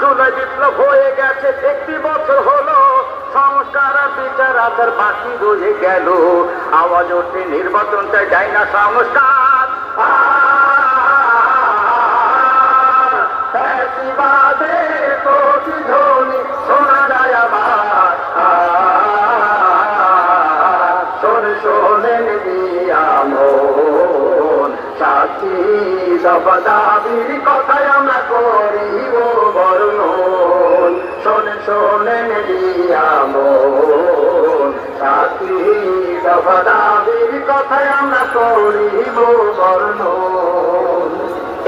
জুলাই বিপ্লব হয়ে গেছে। একটি বছর হলো, সংস্কার বিচার আচার বাকি রয়ে গেল। আওয়াজ ওঠে নির্বাচন চাই যায় না সংস্কার। শোনা যায় কথায় আমরা শোনেন সাথী দফা দাবির কথায় আমরা করিব বর্ণন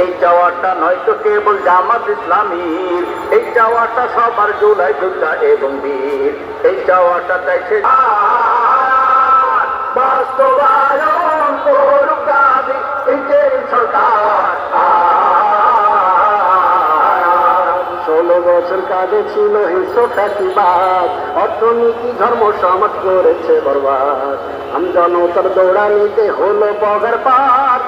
এই চাওয়াটা নয়তো কেবল জামাত ইসলামীর। এই চাওয়াটা সবার জুলাই যোদ্ধা এবং বীর। এই চাওয়াটা চাইছে বাস্তবায়ন করুক সরকার বছর কাজে ছিল হিংস্র ফ্যাসিবাদ অর্থনীতি ধর্ম সমাজ করেছে বরবাদ আমি জনতার দৌড়ানিতে হলো বগের পার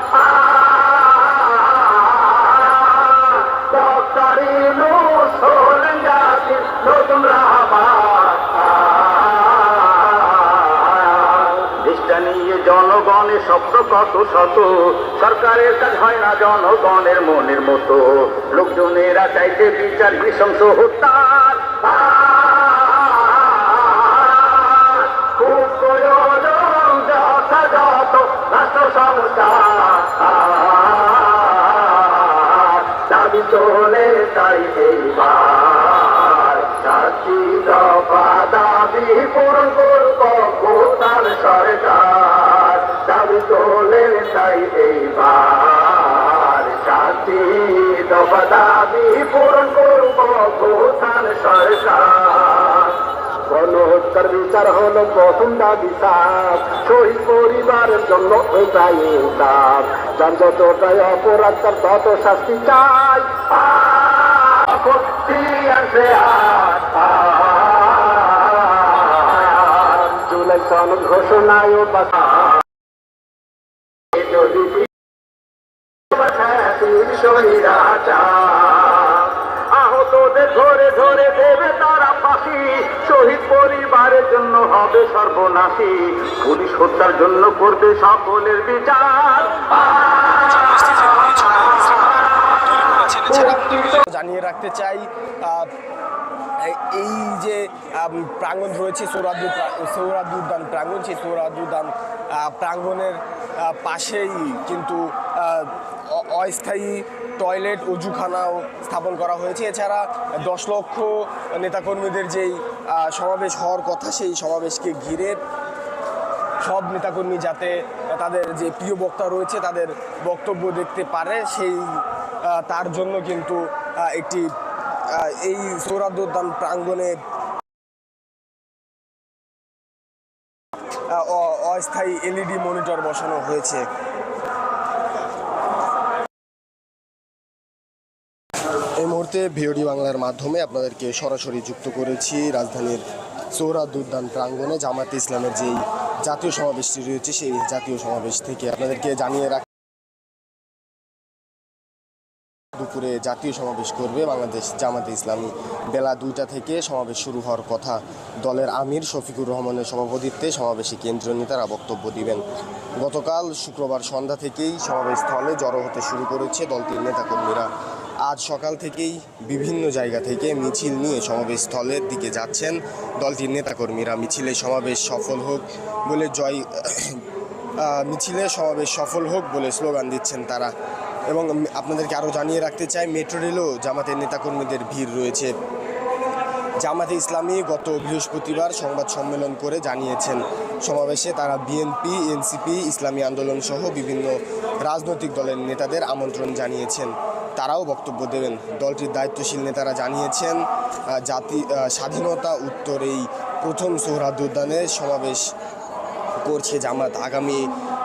নতুন দেশটা জনগণের স্বপ্ন কত শত? সরকারের কাজ হয় না জনগণের মনের মতো। লোকজনেরা চাইছে বিচার নৃশংস হত্যার বিচার হলো প্রথম দাবি সাপ শহীদ পরিবারের জন্য এটাই ইনসাফ যার যতটাই অপরাধ তার তত শাস্তি চাই। জুলাই সনদ ঘোষণায় যদি আহতদের হবে সর্বনাশী। পুলিশ হত্যার জন্য করবে সকলের বিচার। জানিয়ে রাখতে চাই এই- যে প্রাঙ্গণ রয়েছে সৌরাদু সৌরাদু উদ্যান প্রাঙ্গণ, সেই সৌরাদু উদ্যান প্রাঙ্গণের পাশেই কিন্তু অস্থায়ী টয়লেট, অজুখানাও স্থাপন করা হয়েছে। এছাড়া দশ লক্ষ নেতাকর্মীদের যেই সমাবেশ হওয়ার কথা, সেই সমাবেশকে ঘিরে সব নেতাকর্মী যাতে তাদের যে প্রিয় বক্তা রয়েছে, তাদের বক্তব্য দেখতে পারে, সেই তার জন্য কিন্তু একটি এই আহ, অ- অস্থায়ী এলইডি মনিটর বসানো হয়েছে। এই মুহূর্তে ভিওডি বাংলার মাধ্যমে আপনাদেরকে সরাসরি যুক্ত করেছি রাজধানীর সৌরাদ উদ্যান প্রাঙ্গণে জামাতে ইসলামের যেই জাতীয় সমাবেশটি রয়েছে সেই জাতীয় সমাবেশ থেকে আপনাদেরকে জানিয়ে রাখ দুপুরে জাতীয় সমাবেশ করবে বাংলাদেশ জামাতে ইসলামী। বেলা দুইটা থেকে সমাবেশ শুরু হওয়ার কথা দলের আমির শফিকুর রহমানের সভাপতিত্বে সমাবেশে কেন্দ্রীয় নেতারা বক্তব্য দিবেন। গতকাল শুক্রবার সন্ধ্যা থেকেই সমাবেশ স্থলে জড়ো হতে শুরু করেছে দলটির নেতাকর্মীরা। আজ সকাল থেকেই বিভিন্ন জায়গা থেকে মিছিল নিয়ে সমাবেশ স্থলের দিকে যাচ্ছেন দলটির নেতাকর্মীরা। মিছিলে সমাবেশ সফল হোক বলে জয় মিছিলে সমাবেশ সফল হোক বলে স্লোগান দিচ্ছেন তারা। এবং আপনাদেরকে আরও জানিয়ে রাখতে চাই, মেট্রো রেলও জামাতের নেতাকর্মীদের ভিড় রয়েছে। জামাতে ইসলামী গত বৃহস্পতিবার সংবাদ সম্মেলন করে জানিয়েছেন, সমাবেশে তারা বিএনপি, এনসিপি, ইসলামী আন্দোলন সহ বিভিন্ন রাজনৈতিক দলের নেতাদের আমন্ত্রণ জানিয়েছেন। তারাও বক্তব্য দেবেন। দলটির দায়িত্বশীল নেতারা জানিয়েছেন জাতি স্বাধীনতা উত্তর এই প্রথম সোহরাদ উদ্যানের সমাবেশ করছে জামাত আগামী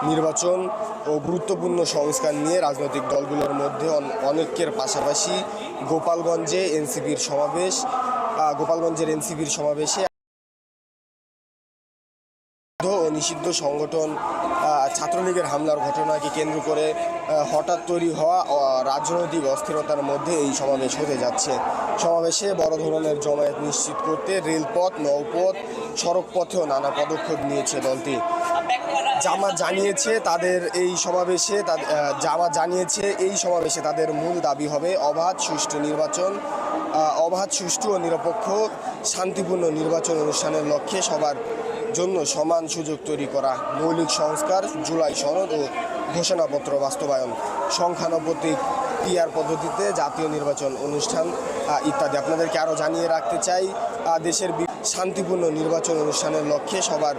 নির্বাচন ও গুরুত্বপূর্ণ সংস্কার নিয়ে রাজনৈতিক দলগুলোর মধ্যে অনেকের পাশাপাশি গোপালগঞ্জে এনসিপির সমাবেশ গোপালগঞ্জের এনসিপির সমাবেশে নিষিদ্ধ সংগঠন ছাত্রলীগের হামলার ঘটনাকে কেন্দ্র করে হঠাৎ তৈরি হওয়া রাজনৈতিক অস্থিরতার মধ্যে এই সমাবেশ হতে যাচ্ছে। সমাবেশে বড় ধরনের জমায়েত নিশ্চিত করতে রেলপথ নৌপথ সড়কপথেও নানা পদক্ষেপ নিয়েছে দলটি। জামা জানিয়েছে তাদের এই সমাবেশে আহ, জানিয়েছে এই সমাবেশে তাদের মূল দাবি হবে অবাধ সুষ্ঠু নির্বাচন অবাধ সুষ্ঠু ও নিরপেক্ষ শান্তিপূর্ণ নির্বাচন অনুষ্ঠানের লক্ষ্যে সবার জন্য সমান সুযোগ তৈরি করা মৌলিক সংস্কার, জুলাই সনদ ও ঘোষণাপত্র বাস্তবায়ন। সংখ্যানুপাতিক পিআর পদ্ধতিতে জাতীয় নির্বাচন অনুষ্ঠান ইত্যাদি। আপনাদেরকে আরও জানিয়ে রাখতে চাই দেশের শান্তিপূর্ণ নির্বাচন অনুষ্ঠানের লক্ষ্যে সবার